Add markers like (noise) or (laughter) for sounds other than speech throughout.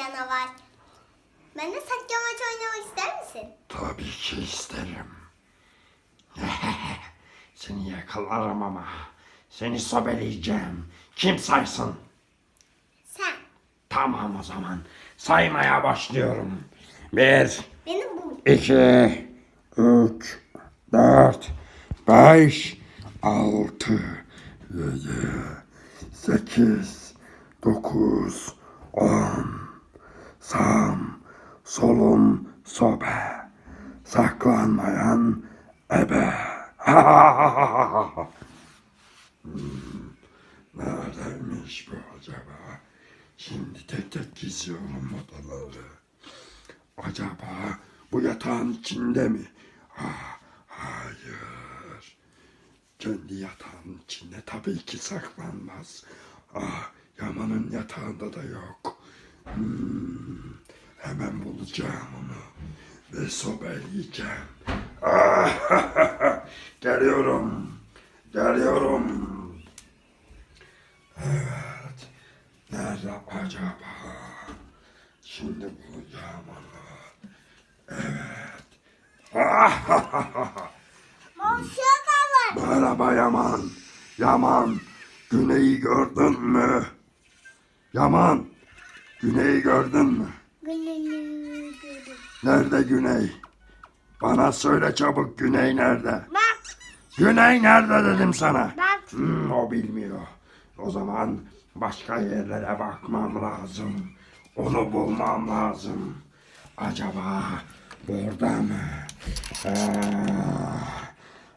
canavar. Benimle saklambaç oynamak ister misin? Tabii ki isterim. (laughs) Seni yakalarım ama. Seni sobeleyeceğim. Kim saysın? Sen. Tamam o zaman. Saymaya başlıyorum. Bir, Beni bul. iki, üç, dört, beş, altı, yedi, sekiz, dokuz, on. Sağım, solum, sobe. Saklanmayan ebe. (laughs) Hmm, Neredeymiş bu acaba? Şimdi tek tek geziyorum odaları. Acaba bu yatağın içinde mi? Ah, hayır. Kendi yatağının içinde tabii ki saklanmaz. Ah, Yaman'ın yatağında da yok. Hmm, hemen bulacağım onu ve sobeleyeceğim. Ah, (laughs) geliyorum, geliyorum. Evet, nerede acaba? Şimdi bulacağım onu. Evet. (laughs) Merhaba Yaman. Yaman, Güney'i gördün mü? Yaman, Güney'i gördün mü? Gününü gördüm. Nerede Güney? Bana söyle çabuk Güney nerede? Bak. Güney nerede dedim sana. Bak. Hmm, o bilmiyor. O zaman başka yerlere bakmam lazım. Onu bulmam lazım. Acaba burada mı? Ah,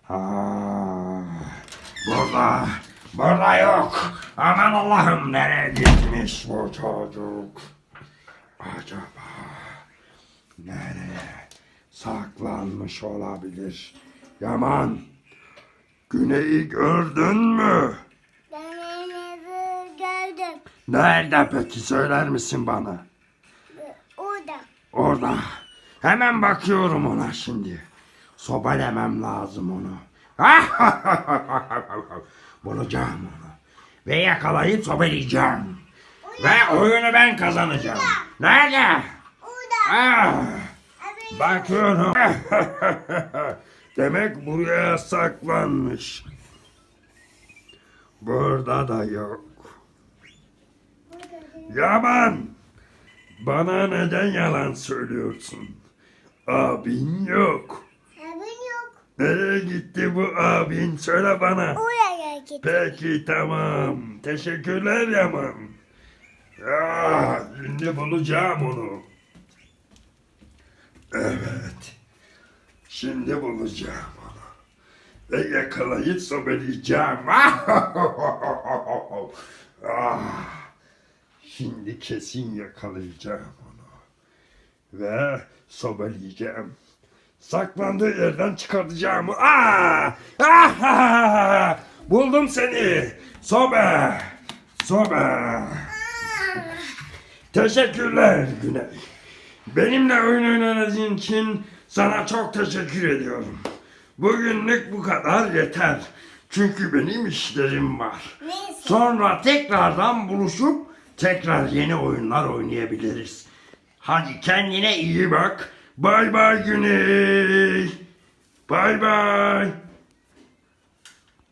ah, burada. Burada yok. Aman Allah'ım nereye gitmiş bu çocuk? Acaba nereye saklanmış olabilir? Yaman, Güney'i gördün mü? Ben evi gördüm. Nerede peki söyler misin bana? Orada. Orada. Hemen bakıyorum ona şimdi. Sobelemem lazım onu. (laughs) Bulacağım onu. Ve yakalayıp sobeleyeceğim. Ve oyunu ben kazanacağım. Nerede? Ah, bakıyorum. (laughs) Demek buraya saklanmış. Burada da yok. Yaman! Bana neden yalan söylüyorsun? Abin yok. Evin yok. Nereye gitti bu abin? Söyle bana. Oraya git. Peki tamam. Teşekkürler Yaman. Ya, şimdi bulacağım onu. Evet. Şimdi bulacağım onu. Ve yakalayıp sobeleyeceğim. (laughs) ah. Şimdi kesin yakalayacağım onu. Ve sobeleyeceğim. Saklandığı yerden çıkartacağım. Aa! Ah! Buldum seni. Sobe. Sobe. Teşekkürler Güney. Benimle oyun oynadığın için sana çok teşekkür ediyorum. Bugünlük bu kadar yeter. Çünkü benim işlerim var. Neyse. Sonra tekrardan buluşup tekrar yeni oyunlar oynayabiliriz. Hadi kendine iyi bak. Bay bay Güney. Bay bay.